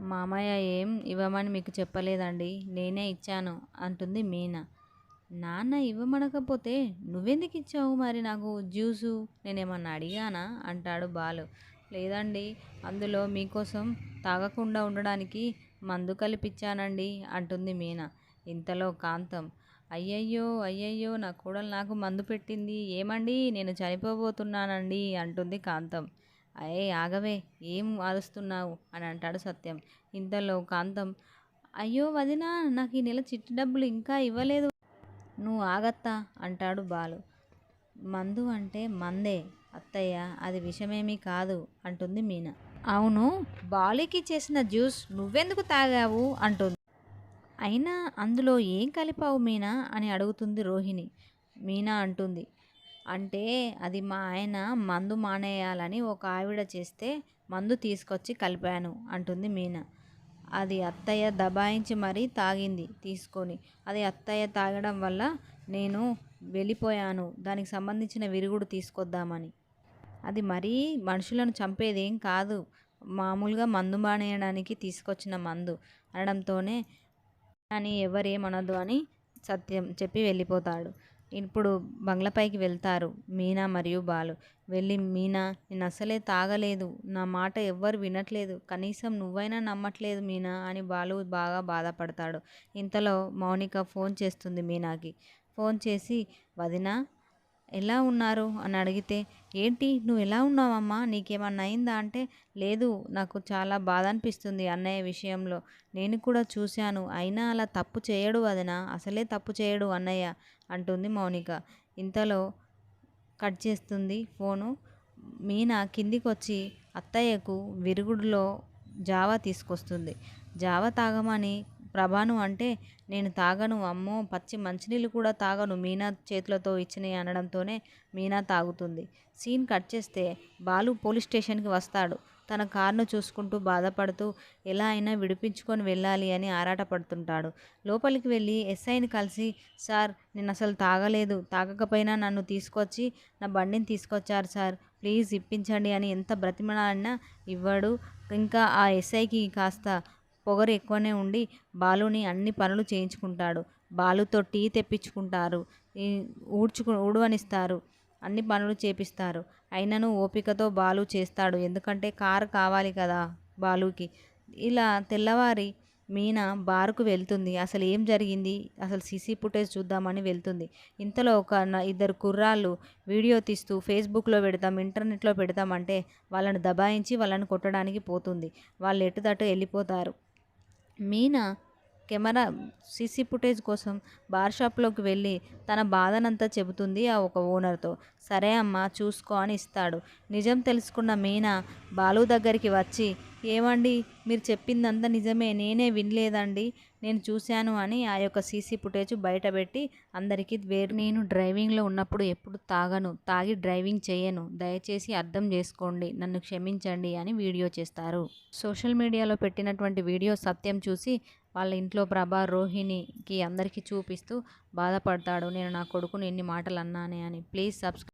మామయ్య ఏం ఇవ్వమని మీకు చెప్పలేదండి. నేనే ఇచ్చాను అంటుంది మీనా. నాన్న ఇవ్వమనకపోతే నువ్వెందుకు ఇచ్చావు మరి నాకు జ్యూసు? నేనేమన్నా అడిగానా? అంటాడు బాలు. లేదండి అందులో మీకోసం తాగకుండా ఉండడానికి మందు కలిపిచ్చానండి అంటుంది మీనా. ఇంతలో కాంతం. అయ్యయ్యో అయ్యయ్యో నా కోడలు నాకు మందు పెట్టింది. ఏమండి? నేను చనిపోబోతున్నానండి అంటుంది కాంతం. అయ్యే ఆగవే ఏం అరుస్తున్నావు అని అంటాడు సత్యం. ఇంతలో కాంతం అయ్యో వదినా నాకు ఈ నెల చిట్టి డబ్బులు ఇంకా ఇవ్వలేదు. నువ్వు ఆగత్తా? అంటాడు బాలు. మందు అంటే మందే. అత్తయ్య అది విషమేమీ కాదు అంటుంది మీనా. అవును బాలుకి చేసిన జ్యూస్ నువ్వెందుకు తాగావు? అంటుంది. అయినా అందులో ఏం కలిపావు మీనా? అని అడుగుతుంది రోహిణి. మీనా అంటుంది. అంటే అది మా ఆయన మందు మానేయాలని ఒక ఆవిడ చేస్తే మందు తీసుకొచ్చి కలిపాను అంటుంది మీనా. అది అత్తయ్య దబాయించి మరీ తాగింది తీసుకొని. అది అత్తయ్య తాగడం వల్ల నేను వెళ్ళిపోయాను. దానికి సంబంధించిన విరుగుడు తీసుకొద్దామని. అది మరీ మనుషులను చంపేదేం కాదు. మామూలుగా మందు మానేయడానికి తీసుకొచ్చిన మందు అనడంతోనే అని ఎవరేమనదు అని సత్యం చెప్పి వెళ్ళిపోతాడు. ఇప్పుడు బంగ్లాపైకి వెళ్తారు మీనా మరియు బాలు. వెళ్ళి మీనా నేను అసలే తాగలేదు. నా మాట ఎవ్వరు వినట్లేదు. కనీసం నువ్వైనా నమ్మట్లేదు మీనా అని బాలు బాగా బాధపడతాడు. ఇంతలో మౌనిక ఫోన్ చేస్తుంది మీనాకి. ఫోన్ చేసి వదినా ఎలా ఉన్నారు? అని అడిగితే ఏంటి? నువ్వు ఎలా ఉన్నావమ్మా? నీకేమన్నా అయిందా? అంటే లేదు నాకు చాలా బాధ అనిపిస్తుంది అన్నయ్య విషయంలో. నేను కూడా చూశాను. అయినా అలా తప్పు చేయడు వదినా. అసలే తప్పు చేయడు అన్నయ్య అంటుంది మౌనిక. ఇంతలో కట్ చేస్తుంది ఫోను. మీనా కిందికి వచ్చి అత్తయ్యకు విరుగుడులో జావా తీసుకొస్తుంది. జావా తాగమని ప్రభాను అంటే నేను తాగను అమ్మో పచ్చి మంచినీళ్ళు కూడా తాగను మీనా చేతులతో ఇచ్చినవి అనడంతోనే మీనా తాగుతుంది. సీన్ కట్ చేస్తే బాలు పోలీస్ స్టేషన్కి వస్తాడు. తన కారును చూసుకుంటూ బాధపడుతూ ఎలా అయినా విడిపించుకొని వెళ్ళాలి అని ఆరాటపడుతుంటాడు. లోపలికి వెళ్ళి ఎస్ఐని కలిసి సార్ నేను అసలు తాగలేదు తాగకపోయినా నన్ను తీసుకొచ్చి నా బండిని తీసుకొచ్చారు సార్ ప్లీజ్ ఇప్పించండి అని ఎంత బ్రతిమలాడినా ఇవ్వడు. ఇంకా ఆ ఎస్ఐకి కాస్త పొగరు ఎక్కువనే ఉండి బాలుని అన్ని పనులు చేయించుకుంటాడు. బాలుతో టీ తెప్పించుకుంటారు. ఊడ్చుకు ఊడవనిస్తారు. అన్ని పనులు చేపిస్తారు. అయినను ఓపికతో బాలు చేస్తాడు. ఎందుకంటే కారు కావాలి కదా బాలుకి. ఇలా తెల్లవారి మీనా బారుకు వెళ్తుంది. అసలు ఏం జరిగింది? అసలు సీసీ ఫుటేజ్ చూద్దామని వెళ్తుంది. ఇంతలో ఒక ఇద్దరు కుర్రాళ్ళు వీడియో తీస్తూ ఫేస్బుక్లో పెడతాం ఇంటర్నెట్లో పెడతామంటే వాళ్ళని దబాయించి వాళ్ళని కొట్టడానికి పోతుంది. వాళ్ళు ఎటుదటు వెళ్ళిపోతారు. మీనా కెమెరా సీసీ ఫుటేజ్ కోసం బార్ షాప్లోకి వెళ్ళి తన బాధనంతా చెబుతుంది ఆ ఒక ఓనర్తో. సరే అమ్మా చూసుకో అని ఇస్తాడు. నిజం తెలుసుకున్న మీనా బాలు దగ్గరికి వచ్చి ఏమండి మీరు చెప్పిందంతా నిజమే నేనే వినలేదండి నేను చూశాను అని ఆ యొక్క సీసీ ఫుటేజ్ బయటపెట్టి అందరికీ వేరు. నేను డ్రైవింగ్లో ఉన్నప్పుడు ఎప్పుడు తాగను తాగి డ్రైవింగ్ చేయను దయచేసి అర్థం చేసుకోండి నన్ను క్షమించండి అని వీడియో చేస్తారు. సోషల్ మీడియాలో పెట్టినటువంటి వీడియో సత్యం చూసి వాళ్ళ ఇంట్లో ప్రభా రోహిణికి అందరికీ చూపిస్తూ బాధపడతాడు. నేను నా కొడుకుని ఎన్ని మాటలు అన్నానే అని. Please subscribe